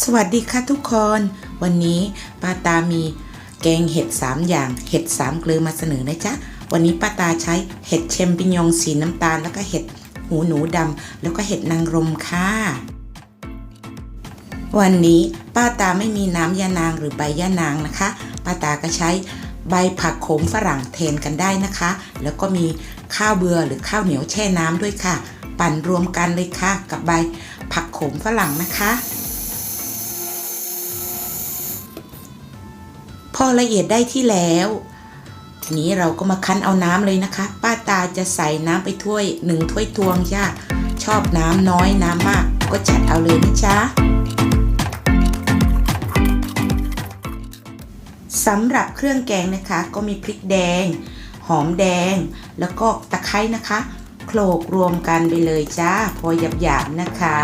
สวัสดีค่ะทุกคน วันนี้ป้าตามีแกงเห็ด 3 อย่าง เห็ด 3 เกลือมาเสนอนะจ๊ะ วันนี้ป้าตาใช้เห็ดเชมปิญญองสีน้ำตาล แล้วก็เห็ดหูหนูดำแล้วก็เห็ดนางรมค่ะ วันนี้ป้าตาไม่มีน้ำยานางหรือใบยานางนะคะ ป้าตาก็ใช้ใบผักโขมฝรั่งเทนกันได้นะคะ แล้วก็มีข้าวเบื่อหรือข้าวเหนียวแช่น้ำด้วยค่ะ ปั่นรวมกันเลยค่ะ กับใบผักโขมฝรั่งนะคะ พอละเอียดได้ที่แล้วทีนี้เราก็มาคั้นเอาน้ำเลยนะคะ ป้าตาจะใส่น้ำไปถ้วยหนึ่งถ้วยตวงจ้าชอบน้ำน้อยน้ำมาก ก็จัดเอาเลยนะจ๊ะสำหรับเครื่องแกงนะคะก็มีพริกแดง หอมแดง แล้วก็ตะไคร้นะคะ โขลกรวมกันไปเลยจ้า พอหยาบๆนะคะ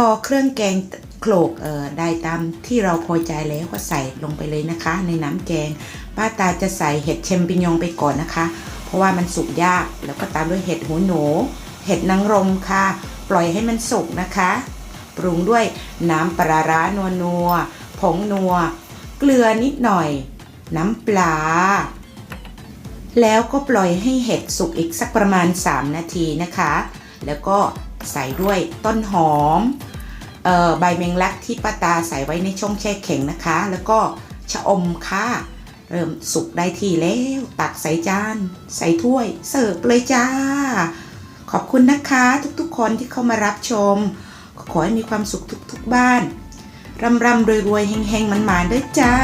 พอเครื่องแกงโขลกได้ตามที่เราพอใจแล้วก็ใส่ลงไปเลยนะคะ ในน้ำแกง ป้าตาจะใส่เห็ดเชมปิญองไปก่อนนะคะ เพราะว่ามันสุกยากแล้วก็ตามด้วยเห็ดหูหนู เห็ดนางรมค่ะ ปล่อยให้มันสุกนะคะ ปรุงด้วยน้ำปลาร้านัวนัวผงนัว เกลือนิดหน่อย น้ำปลา แล้วก็ปล่อยให้เห็ดสุกอีกสักประมาณ 3 นาทีนะคะ แล้วก็ใส่ด้วยต้นหอม ใบเมงลักที่ป้าตาใส่ไว้ในช่องแช่แข็งนะคะ แล้วก็ชะอมค่ะ เริ่มสุกได้ที่แล้ว ตักใส่จาน ใส่ถ้วย เสิร์ฟเลยจ้า ขอบคุณนะคะทุกๆคนที่เข้ามารับชม ขอให้มีความสุขทุกๆบ้านร่ำๆรวยๆเฮงๆมันๆด้วยจ้า